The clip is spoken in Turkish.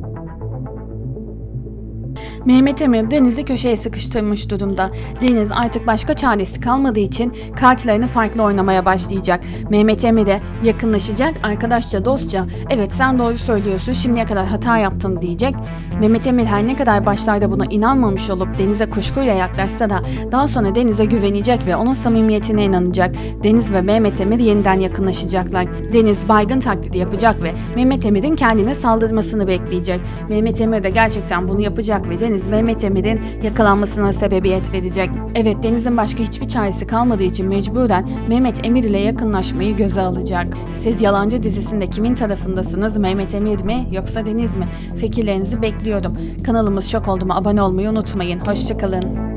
you Mehmet Emir Deniz'i köşeye sıkıştırmış durumda. Deniz artık başka çaresi kalmadığı için kartlarını farklı oynamaya başlayacak. Mehmet Emir'e yakınlaşacak, arkadaşça, dostça evet sen doğru söylüyorsun şimdiye kadar hata yaptım diyecek. Mehmet Emir her ne kadar başlarda buna inanmamış olup Deniz'e kuşkuyla yaklaşsa da daha sonra Deniz'e güvenecek ve onun samimiyetine inanacak. Deniz ve Mehmet Emir yeniden yakınlaşacaklar. Deniz baygın taklidi yapacak ve Mehmet Emir'in kendine saldırmasını bekleyecek. Mehmet Emir de gerçekten bunu yapacak ve Deniz Mehmet Emir'in yakalanmasına sebebiyet verecek. Evet Deniz'in başka hiçbir çaresi kalmadığı için mecburen Mehmet Emir ile yakınlaşmayı göze alacak. Siz Yalancı dizisinde kimin tarafındasınız? Mehmet Emir mi yoksa Deniz mi? Fikirlerinizi bekliyorum. Kanalımız çok oldu mu abone olmayı unutmayın. Hoşçakalın.